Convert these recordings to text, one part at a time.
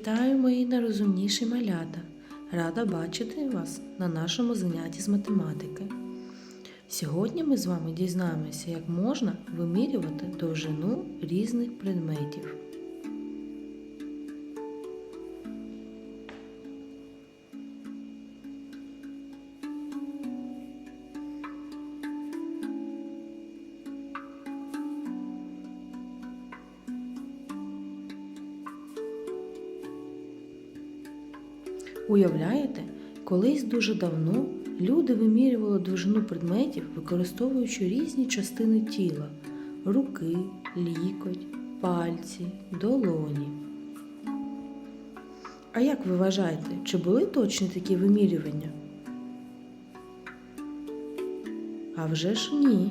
Вітаю, мої найрозумніші малята! Рада бачити вас на нашому занятті з математики. Сьогодні ми з вами дізнаємося, як можна вимірювати довжину різних предметів. Уявляєте, колись дуже давно люди вимірювали довжину предметів, використовуючи різні частини тіла руки, лікоть, пальці, долоні. А як ви вважаєте, чи були точні такі вимірювання? А вже ж ні.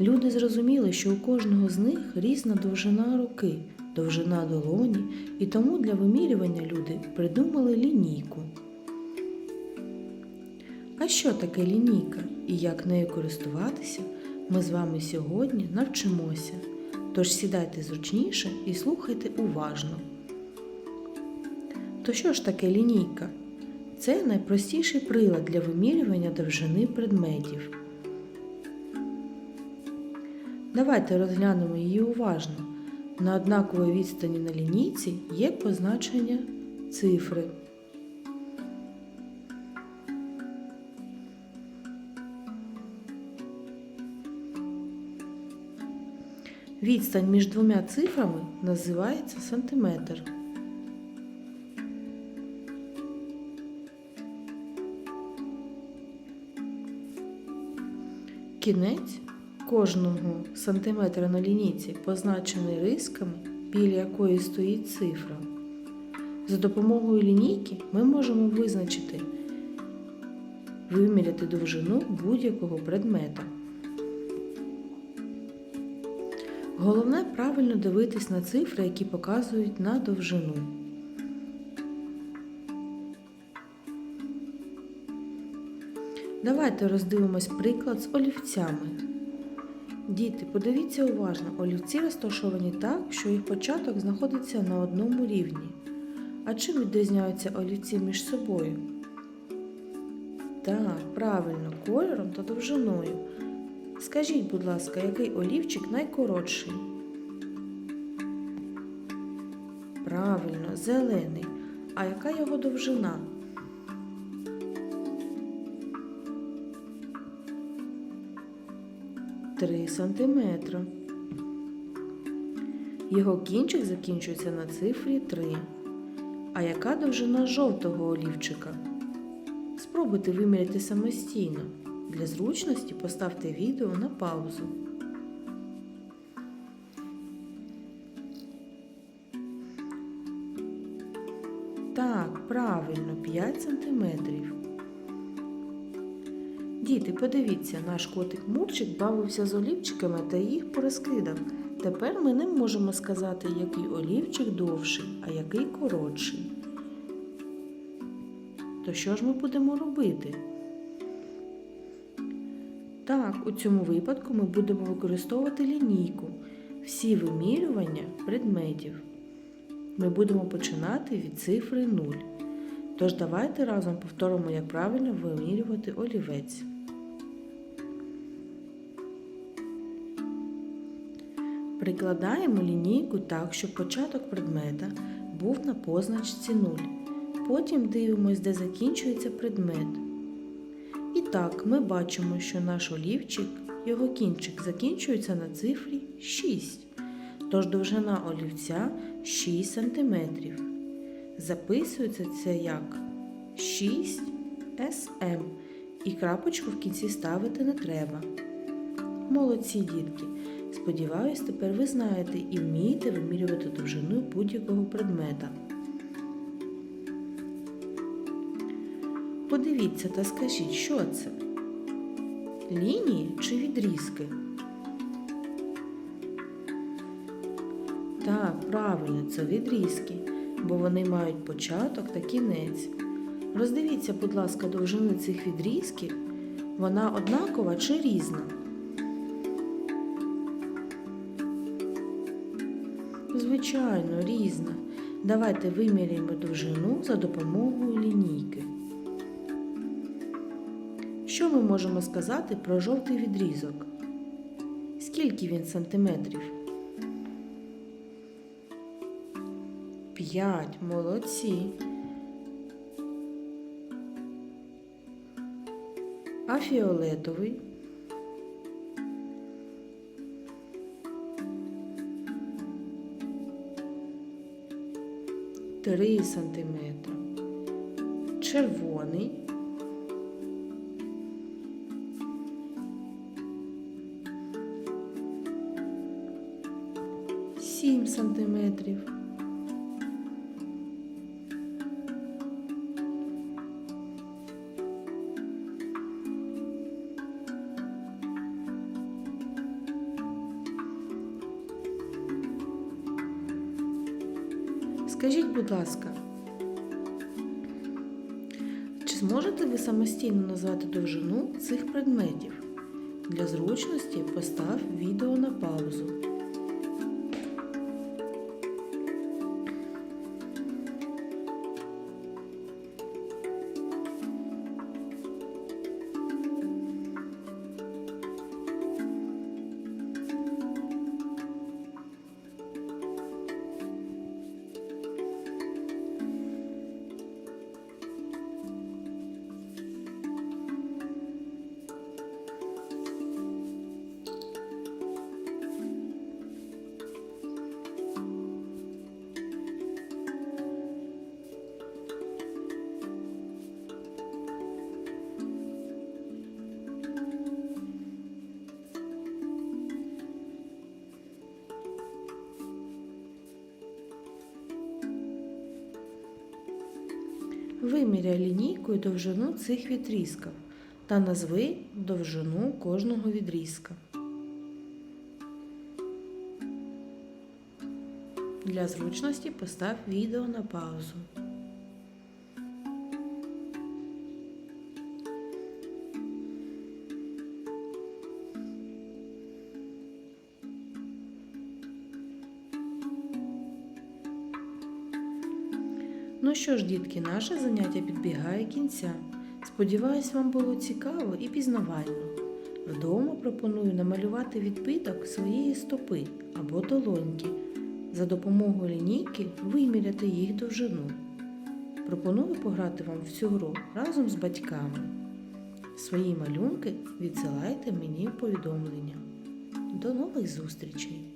Люди зрозуміли, що у кожного з них різна довжина руки, довжина долоні, і тому для вимірювання люди придумали лінійку. А що таке лінійка і як нею користуватися, ми з вами сьогодні навчимося. Тож сідайте зручніше і слухайте уважно. То що ж таке лінійка? Це найпростіший прилад для вимірювання довжини предметів. Давайте розглянемо її уважно. На однаковій відстані на лінійці є позначення цифри. Відстань між двома цифрами називається сантиметр. Кінець кожного сантиметра на лінійці позначений рисками, біля якої стоїть цифра. За допомогою лінійки ми можемо визначити, виміряти довжину будь-якого предмета. Головне правильно дивитись на цифри, які показують на довжину. Давайте роздивимось приклад з олівцями. Діти, подивіться уважно, олівці розташовані так, що їх початок знаходиться на одному рівні. А чим відрізняються олівці між собою? Так, правильно, кольором та довжиною. Скажіть, будь ласка, який олівчик найкоротший? Правильно, зелений. А яка його довжина? Три сантиметра. Його кінчик закінчується на цифрі 3. А яка довжина жовтого олівчика? Спробуйте виміряти самостійно. Для зручності поставте відео на паузу. Так, правильно, 5 сантиметрів. Діти, подивіться, наш котик Мурчик бавився з олівчиками та їх порозкидав. Тепер ми не можемо сказати, який олівчик довший, а який коротший. То що ж ми будемо робити? Так, у цьому випадку ми будемо використовувати лінійку, всі вимірювання предметів. Ми будемо починати від цифри 0. Тож давайте разом повторимо, як правильно вимірювати олівець. Прикладаємо лінійку так, щоб початок предмета був на позначці 0. Потім дивимось, де закінчується предмет. І так, ми бачимо, що наш олівчик, його кінчик закінчується на цифрі 6. Тож довжина олівця 6 см. Записується це як 6 см. І крапочку в кінці ставити не треба. Молодці дітки! Сподіваюсь, тепер ви знаєте і вмієте вимірювати довжину будь-якого предмета. Подивіться та скажіть, що це? Лінії чи відрізки? Так, правильно, це відрізки, бо вони мають початок та кінець. Роздивіться, будь ласка, довжину цих відрізків. Вона однакова чи різна? Звичайно, різна. Давайте виміряємо довжину за допомогою лінійки. Що ми можемо сказати про жовтий відрізок? Скільки він сантиметрів? 5. Молодці. А фіолетовий? Три см, Червоний. Сім сантиметрів. Скажіть, будь ласка, чи зможете ви самостійно назвати довжину цих предметів? Для зручності постав відео на паузу. Виміряй лінійкою довжину цих відрізків та назви довжину кожного відрізка. Для зручності постав відео на паузу. Ну що ж, дітки, наше заняття підбігає кінця. Сподіваюсь, вам було цікаво і пізнавально. Вдома пропоную намалювати відбиток своєї стопи або долоньки. За допомогою лінійки виміряти їх довжину. Пропоную пограти вам в цю гру разом з батьками. Свої малюнки відсилайте мені в повідомлення. До нових зустрічей!